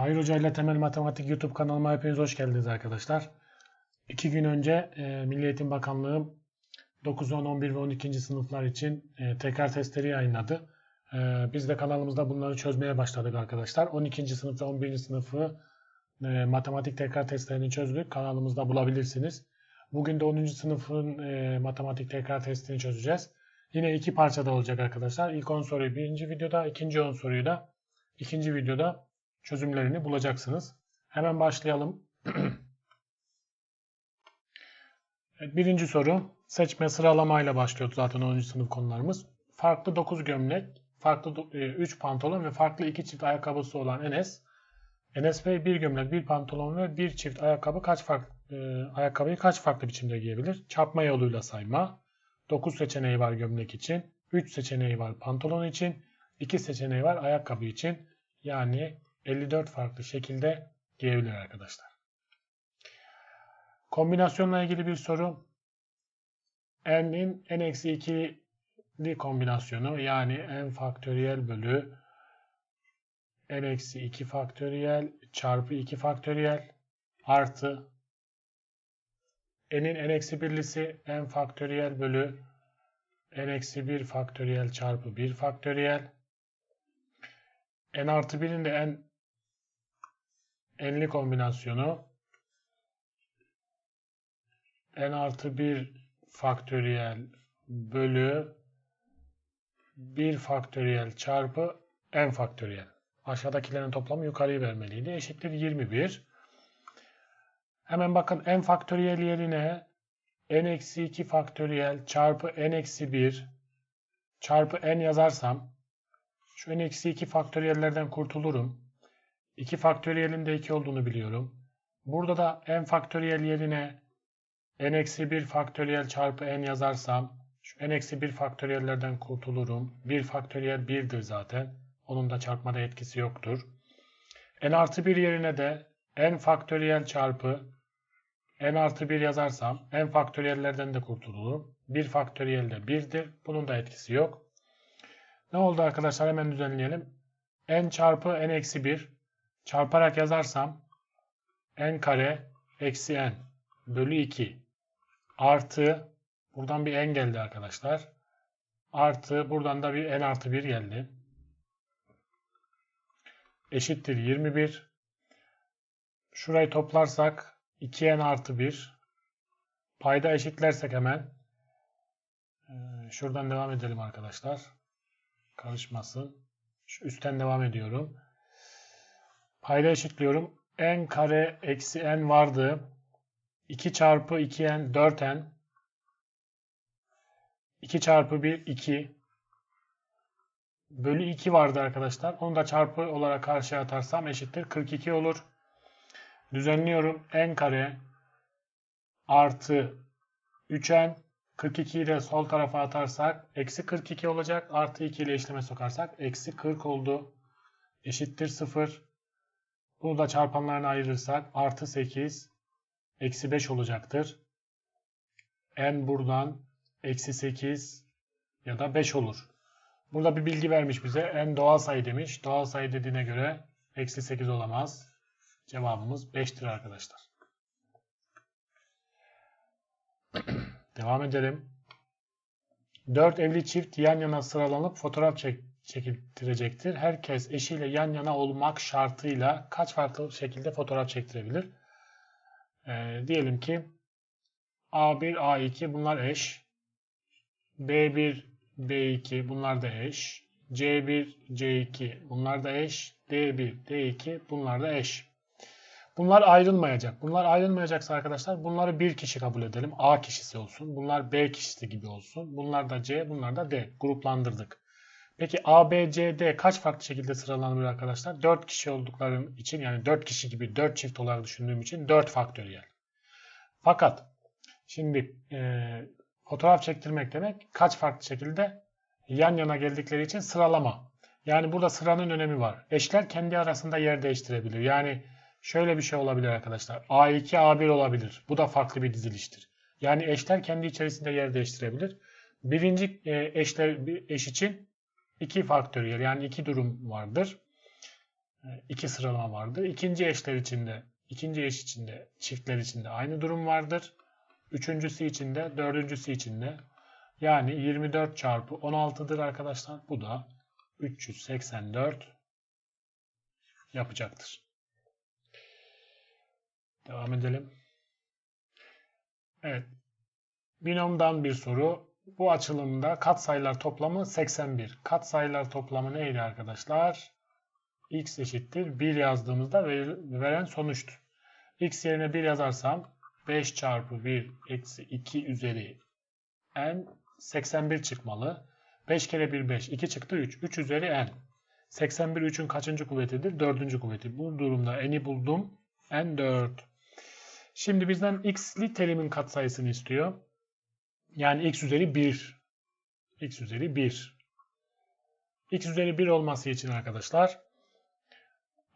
Hayır Hoca ile Temel Matematik YouTube kanalıma hepiniz hoş geldiniz arkadaşlar. İki gün önce e, Milli Eğitim Bakanlığı 9, 10, 11 ve 12. sınıflar için e, tekrar testleri yayınladı. E, biz de kanalımızda bunları çözmeye başladık arkadaşlar. 12. sınıf ve 11. sınıfı e, matematik tekrar testlerini çözdük. Kanalımızda bulabilirsiniz. Bugün de 10. sınıfın e, matematik tekrar testini çözeceğiz. Yine iki parçada olacak arkadaşlar. İlk 10 soruyu birinci videoda, ikinci 10 soruyu da ikinci videoda çözümlerini bulacaksınız. Hemen başlayalım. Evet, birinci soru seçme sıralamayla başlıyordu zaten 10. sınıf konularımız. Farklı 9 gömlek, farklı 3 pantolon ve farklı 2 çift ayakkabısı olan Enes. Enes Bey bir gömlek, bir pantolon ve bir çift ayakkabı kaç farklı e, ayakkabıyı kaç farklı biçimde giyebilir? Çarpma yoluyla sayma. 9 seçeneği var gömlek için, 3 seçeneği var pantolon için, 2 seçeneği var ayakkabı için. Yani 54 farklı şekilde giyebilir arkadaşlar. Kombinasyonla ilgili bir soru. n'in n-2'li kombinasyonu yani n faktöriyel bölü n-2 faktöriyel çarpı 2 faktöriyel artı n'in n-1'lisi n faktöriyel bölü n-1 faktöriyel çarpı 1 faktöriyel n artı 1'in de n n'li kombinasyonu n artı 1 faktöriyel bölü 1 faktöriyel çarpı n faktöriyel. Aşağıdakilerin toplamı yukarıyı vermeliydi. Eşittir 21. Hemen bakın n faktöriyel yerine n-2 faktöriyel çarpı n-1 çarpı n yazarsam şu n-2 faktöriyellerden kurtulurum. 2 faktöriyelin de 2 olduğunu biliyorum. Burada da n faktöriyel yerine n-1 faktöriyel çarpı n yazarsam şu n-1 faktöriyellerden kurtulurum. 1 faktöriyel 1'dir zaten. Onun da çarpmada etkisi yoktur. n artı 1 yerine de n faktöriyel çarpı n artı 1 yazarsam n faktöriyellerden de kurtulurum. 1 faktöriyel de 1'dir. Bunun da etkisi yok. Ne oldu arkadaşlar hemen düzenleyelim. n çarpı n eksi 1 çarparak yazarsam n kare eksi n bölü 2 artı buradan bir n geldi arkadaşlar. Artı buradan da bir n artı 1 geldi. Eşittir 21. Şurayı toplarsak 2n artı 1. Payda eşitlersek hemen şuradan devam edelim arkadaşlar. Karışmasın. Şu üstten devam ediyorum. Payda eşitliyorum. n kare eksi n vardı. 2 çarpı 2n 4n. 2 çarpı 1 2. Bölü 2 vardı arkadaşlar. Onu da çarpı olarak karşıya atarsam eşittir 42 olur. Düzenliyorum. n kare artı 3n 42'yi de sol tarafa atarsak eksi 42 olacak. Artı 2 ile işleme sokarsak eksi 40 oldu. Eşittir 0. Bunu da çarpanlarına ayırırsak artı 8 eksi 5 olacaktır. n buradan eksi 8 ya da 5 olur. Burada bir bilgi vermiş bize. n doğal sayı demiş. Doğal sayı dediğine göre eksi 8 olamaz. Cevabımız 5'tir arkadaşlar. Devam edelim. 4 evli çift yan yana sıralanıp fotoğraf çek çekiltirecektir. Herkes eşiyle yan yana olmak şartıyla kaç farklı şekilde fotoğraf çektirebilir? Ee, diyelim ki A1, A2 bunlar eş. B1, B2 bunlar da eş. C1, C2 bunlar da eş. D1, D2 bunlar da eş. Bunlar ayrılmayacak. Bunlar ayrılmayacaksa arkadaşlar bunları bir kişi kabul edelim. A kişisi olsun. Bunlar B kişisi gibi olsun. Bunlar da C, bunlar da D. Gruplandırdık. Peki A, B, C, D kaç farklı şekilde sıralanır arkadaşlar? 4 kişi oldukları için yani 4 kişi gibi 4 çift olarak düşündüğüm için 4 faktöriyel. Fakat şimdi e, fotoğraf çektirmek demek kaç farklı şekilde yan yana geldikleri için sıralama. Yani burada sıranın önemi var. Eşler kendi arasında yer değiştirebilir. Yani şöyle bir şey olabilir arkadaşlar. A2, A1 olabilir. Bu da farklı bir diziliştir. Yani eşler kendi içerisinde yer değiştirebilir. Birinci eşler eş için 2 faktöriyel yani iki durum vardır. e, iki sıralama vardır. İkinci eşler içinde, ikinci eş içinde, çiftler içinde aynı durum vardır. Üçüncüsü içinde, dördüncüsü içinde. Yani 24 çarpı 16'dır arkadaşlar. Bu da 384 yapacaktır. Devam edelim. Evet. Binomdan bir soru. Bu açılımda katsayılar toplamı 81. Katsayılar toplamı neydi arkadaşlar? x eşittir 1 yazdığımızda veren sonuçtur. x yerine 1 yazarsam 5 çarpı 1 eksi 2 üzeri n 81 çıkmalı. 5 kere 1 5. 2 çıktı 3. 3 üzeri n. 81 3'ün kaçıncı kuvvetidir? 4. kuvveti. Bu durumda n'i buldum. n 4. Şimdi bizden x'li terimin katsayısını istiyor. Yani x üzeri 1. x üzeri 1. x üzeri 1 olması için arkadaşlar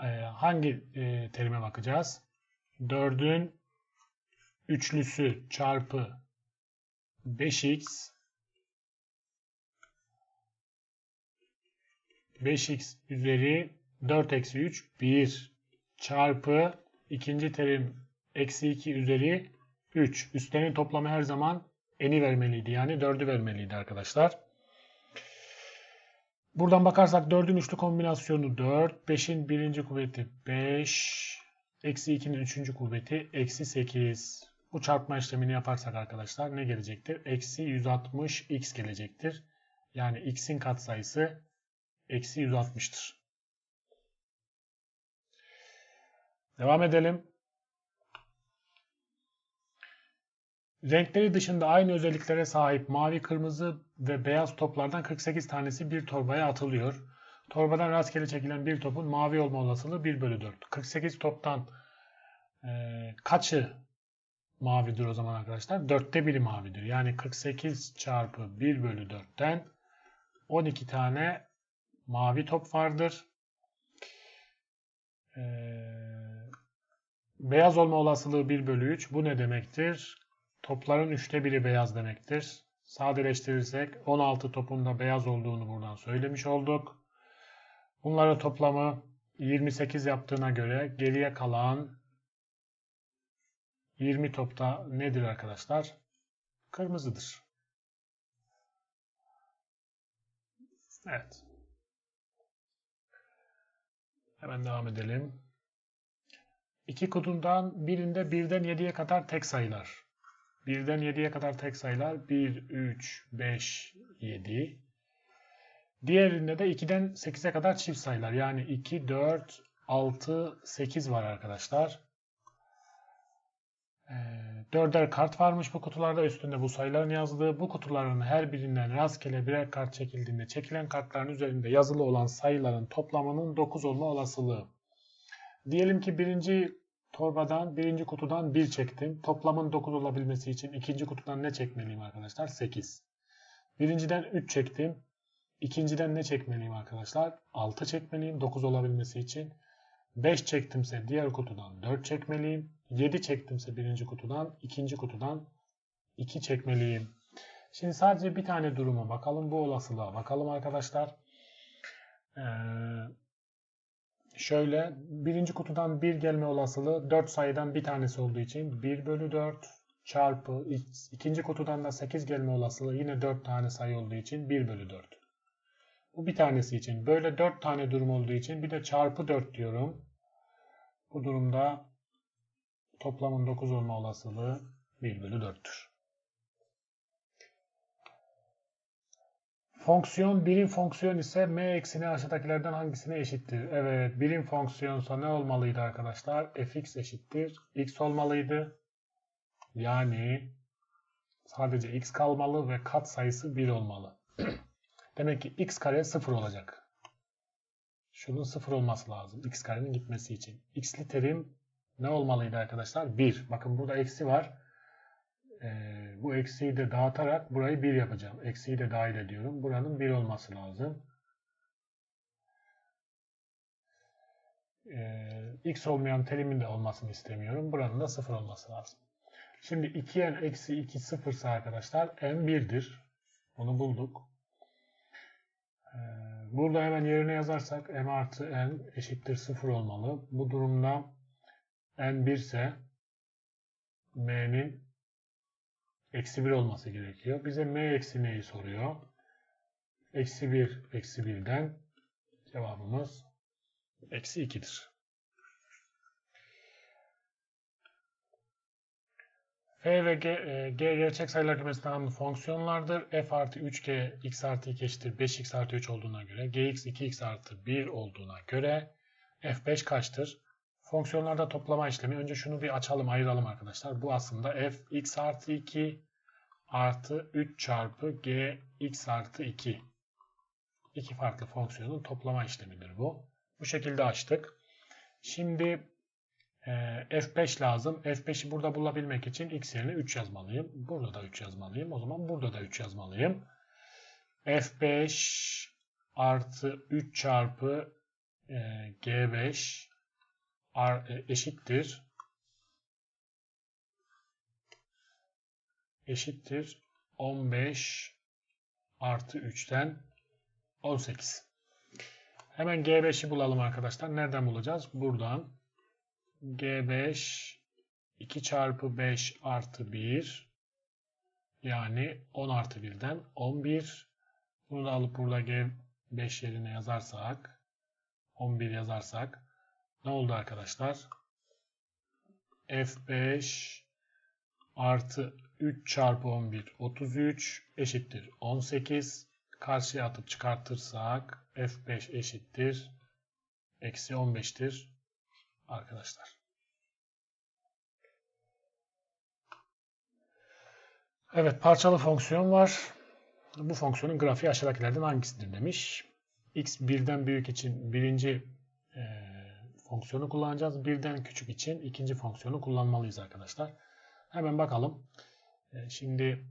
e, hangi e, terime bakacağız? 4'ün üçlüsü çarpı 5x 5x üzeri 4 eksi 3 1 çarpı ikinci terim eksi 2 üzeri 3. Üstlerin toplamı her zaman n'i vermeliydi. Yani 4'ü vermeliydi arkadaşlar. Buradan bakarsak 4'ün üçlü kombinasyonu 4. 5'in birinci kuvveti 5. Eksi 2'nin üçüncü kuvveti eksi 8. Bu çarpma işlemini yaparsak arkadaşlar ne gelecektir? Eksi 160 x gelecektir. Yani x'in katsayısı eksi 160'tır. Devam edelim. Renkleri dışında aynı özelliklere sahip mavi, kırmızı ve beyaz toplardan 48 tanesi bir torbaya atılıyor. Torbadan rastgele çekilen bir topun mavi olma olasılığı 1 bölü 4. 48 toptan e, kaçı mavidir o zaman arkadaşlar? Dörtte biri mavidir. Yani 48 çarpı 1 bölü 4'ten 12 tane mavi top vardır. Ee, beyaz olma olasılığı 1 bölü 3. Bu ne demektir? Topların üçte biri beyaz demektir. Sadeleştirirsek 16 topun da beyaz olduğunu buradan söylemiş olduk. Bunların toplamı 28 yaptığına göre geriye kalan 20 topta nedir arkadaşlar? Kırmızıdır. Evet. Hemen devam edelim. İki kutundan birinde birden 7'ye kadar tek sayılar. Birden 7'ye kadar tek sayılar 1, 3, 5, 7. Diğerinde de 2'den 8'e kadar çift sayılar. Yani 2, 4, 6, 8 var arkadaşlar. E, dörder kart varmış bu kutularda. Üstünde bu sayıların yazdığı. Bu kutuların her birinden rastgele birer kart çekildiğinde çekilen kartların üzerinde yazılı olan sayıların toplamının 9 olma olasılığı. Diyelim ki birinci torbadan, birinci kutudan 1 çektim. Toplamın 9 olabilmesi için ikinci kutudan ne çekmeliyim arkadaşlar? 8. Birinciden 3 çektim. İkinciden ne çekmeliyim arkadaşlar? 6 çekmeliyim 9 olabilmesi için. 5 çektimse diğer kutudan 4 çekmeliyim. 7 çektimse birinci kutudan, ikinci kutudan 2 çekmeliyim. Şimdi sadece bir tane duruma bakalım. Bu olasılığa bakalım arkadaşlar. Ee, şöyle birinci kutudan 1 gelme olasılığı 4 sayıdan bir tanesi olduğu için 1 bölü 4 çarpı ikinci kutudan da 8 gelme olasılığı yine 4 tane sayı olduğu için 1 bölü 4. Bu bir tanesi için. Böyle 4 tane durum olduğu için bir de çarpı 4 diyorum. Bu durumda toplamın 9 olma olasılığı 1 bölü 4'tür. Fonksiyon birim fonksiyon ise m eksini aşağıdakilerden hangisine eşittir? Evet birim fonksiyonsa ne olmalıydı arkadaşlar? fx eşittir. x olmalıydı. Yani sadece x kalmalı ve kat sayısı 1 olmalı. Demek ki x kare 0 olacak. Şunun 0 olması lazım. x karenin gitmesi için. x'li terim ne olmalıydı arkadaşlar? 1. Bakın burada eksi var. Ee, bu eksiyi de dağıtarak burayı 1 yapacağım. Eksiyi de dahil ediyorum. Buranın 1 olması lazım. Ee, x olmayan terimin de olmasını istemiyorum. Buranın da 0 olması lazım. Şimdi 2n eksi 2 sıfırsa arkadaşlar n 1'dir. Onu bulduk. Ee, burada hemen yerine yazarsak m artı n eşittir 0 olmalı. Bu durumda n 1 ise m'nin eksi 1 olması gerekiyor. Bize m eksi n'yi soruyor. Eksi 1 eksi 1'den cevabımız eksi 2'dir. F ve G, e, G gerçek sayılar kümesi tanımlı fonksiyonlardır. F artı 3G x artı 2 eşittir 5x artı 3 olduğuna göre Gx 2x artı 1 olduğuna göre F5 kaçtır? Fonksiyonlarda toplama işlemi. Önce şunu bir açalım ayıralım arkadaşlar. Bu aslında f x artı 2 artı 3 çarpı g x artı 2. İki farklı fonksiyonun toplama işlemidir bu. Bu şekilde açtık. Şimdi e, f5 lazım. f5'i burada bulabilmek için x yerine 3 yazmalıyım. Burada da 3 yazmalıyım. O zaman burada da 3 yazmalıyım. f5 artı 3 çarpı e, g5 e, eşittir eşittir 15 artı 3'ten 18. Hemen G5'i bulalım arkadaşlar. Nereden bulacağız? Buradan G5 2 çarpı 5 artı 1 yani 10 artı 1'den 11. Bunu da alıp burada G5 yerine yazarsak 11 yazarsak ne oldu arkadaşlar? F5 artı 3 çarpı 11 33 eşittir 18. Karşıya atıp çıkartırsak F5 eşittir eksi 15'tir arkadaşlar. Evet parçalı fonksiyon var. Bu fonksiyonun grafiği aşağıdakilerden hangisidir demiş. x birden büyük için birinci e, fonksiyonu kullanacağız. Birden küçük için ikinci fonksiyonu kullanmalıyız arkadaşlar. Hemen bakalım. E, şimdi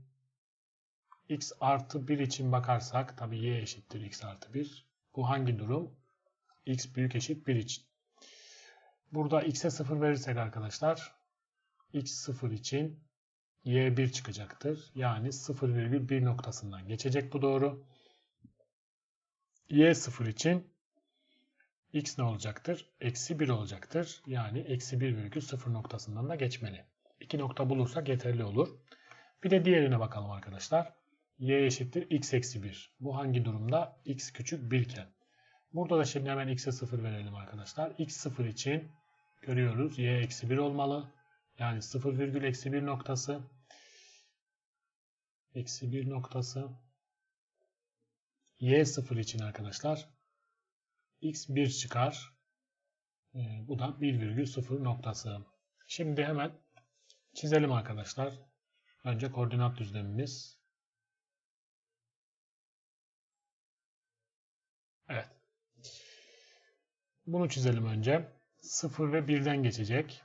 x artı 1 için bakarsak tabi y eşittir x artı 1. Bu hangi durum? x büyük eşit 1 için. Burada x'e 0 verirsek arkadaşlar x 0 için y 1 çıkacaktır. Yani 0,1 noktasından geçecek bu doğru. y 0 için x ne olacaktır? Eksi 1 olacaktır. Yani eksi 1,0 noktasından da geçmeli. İki nokta bulursak yeterli olur. Bir de diğerine bakalım arkadaşlar. y eşittir x eksi 1. Bu hangi durumda? x küçük 1 iken. Burada da şimdi hemen x'e 0 verelim arkadaşlar. x 0 için görüyoruz. y eksi 1 olmalı. Yani 0 virgül eksi 1 noktası. Eksi 1 noktası. y 0 için arkadaşlar x 1 çıkar. E, bu da 1,0 noktası. Şimdi hemen çizelim arkadaşlar. Önce koordinat düzlemimiz. Evet. Bunu çizelim önce. 0 ve 1'den geçecek.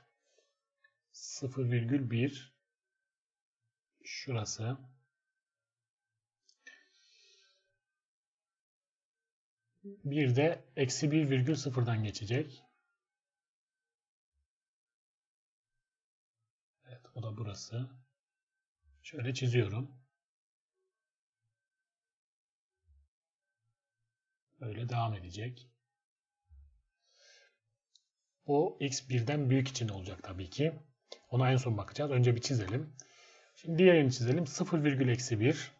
0,1 şurası. Bir de eksi 1 virgül sıfırdan geçecek. Evet o da burası. Şöyle çiziyorum. Böyle devam edecek. O x birden büyük için olacak tabii ki. Ona en son bakacağız. Önce bir çizelim. Şimdi diğerini çizelim. 0 virgül eksi 1.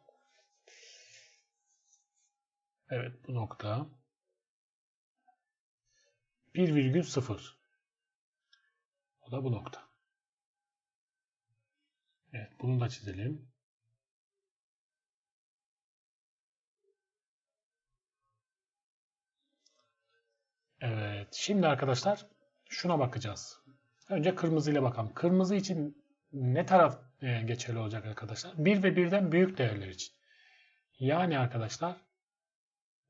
Evet bu nokta. 1,0. O da bu nokta. Evet bunu da çizelim. Evet şimdi arkadaşlar şuna bakacağız. Önce kırmızı ile bakalım. Kırmızı için ne taraf e, geçerli olacak arkadaşlar? 1 ve 1'den büyük değerler için. Yani arkadaşlar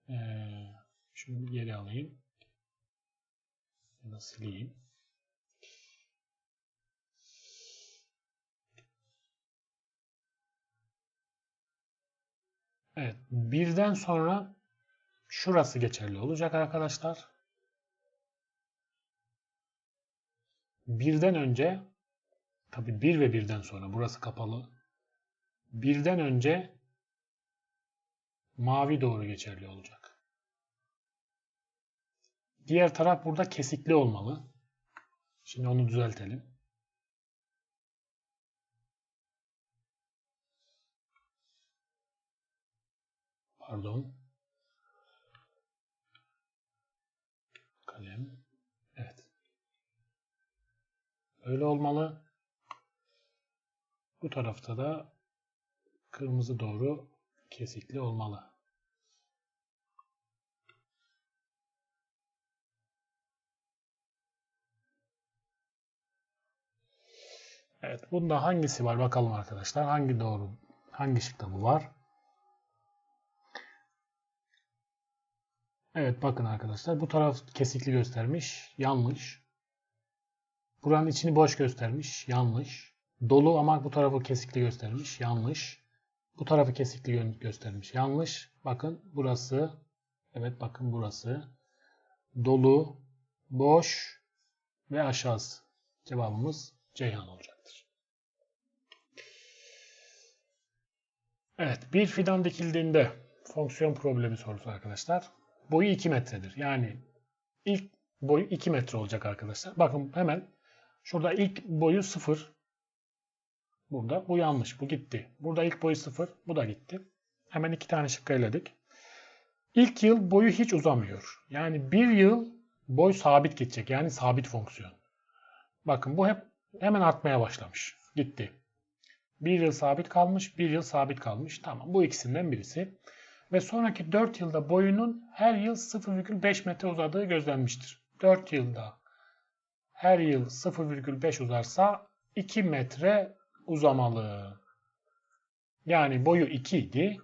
e, şunu geri alayım da sileyim. Evet, birden sonra şurası geçerli olacak arkadaşlar. Birden önce tabi bir ve birden sonra burası kapalı. Birden önce mavi doğru geçerli olacak. Diğer taraf burada kesikli olmalı. Şimdi onu düzeltelim. Pardon. Kalem. Evet. Öyle olmalı. Bu tarafta da kırmızı doğru kesikli olmalı. Evet, bunda hangisi var bakalım arkadaşlar. Hangi doğru, hangi şıkta bu var? Evet bakın arkadaşlar bu taraf kesikli göstermiş. Yanlış. Buranın içini boş göstermiş. Yanlış. Dolu ama bu tarafı kesikli göstermiş. Yanlış. Bu tarafı kesikli gö- göstermiş. Yanlış. Bakın burası. Evet bakın burası. Dolu, boş ve aşağısı. Cevabımız Ceyhan olacaktır. Evet bir fidan dikildiğinde fonksiyon problemi sorusu arkadaşlar. Boyu 2 metredir. Yani ilk boyu 2 metre olacak arkadaşlar. Bakın hemen şurada ilk boyu 0. Burada bu yanlış. Bu gitti. Burada ilk boyu 0. Bu da gitti. Hemen iki tane şıkkı eledik. İlk yıl boyu hiç uzamıyor. Yani bir yıl boy sabit gidecek. Yani sabit fonksiyon. Bakın bu hep hemen artmaya başlamış. Gitti. Bir yıl sabit kalmış, bir yıl sabit kalmış. Tamam bu ikisinden birisi. Ve sonraki 4 yılda boyunun her yıl 0,5 metre uzadığı gözlenmiştir. 4 yılda her yıl 0,5 uzarsa 2 metre uzamalı. Yani boyu 2 idi.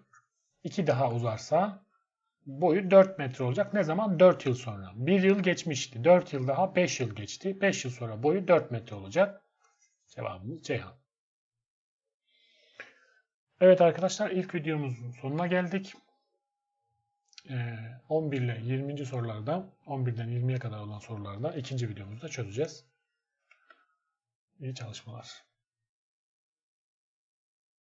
2 daha uzarsa boyu 4 metre olacak. Ne zaman? 4 yıl sonra. 1 yıl geçmişti. 4 yıl daha 5 yıl geçti. 5 yıl sonra boyu 4 metre olacak. Cevabımız Ceyhan. Evet arkadaşlar ilk videomuzun sonuna geldik. Ee, 11 ile 20. sorularda 11'den 20'ye kadar olan sorularda ikinci videomuzda çözeceğiz. İyi çalışmalar.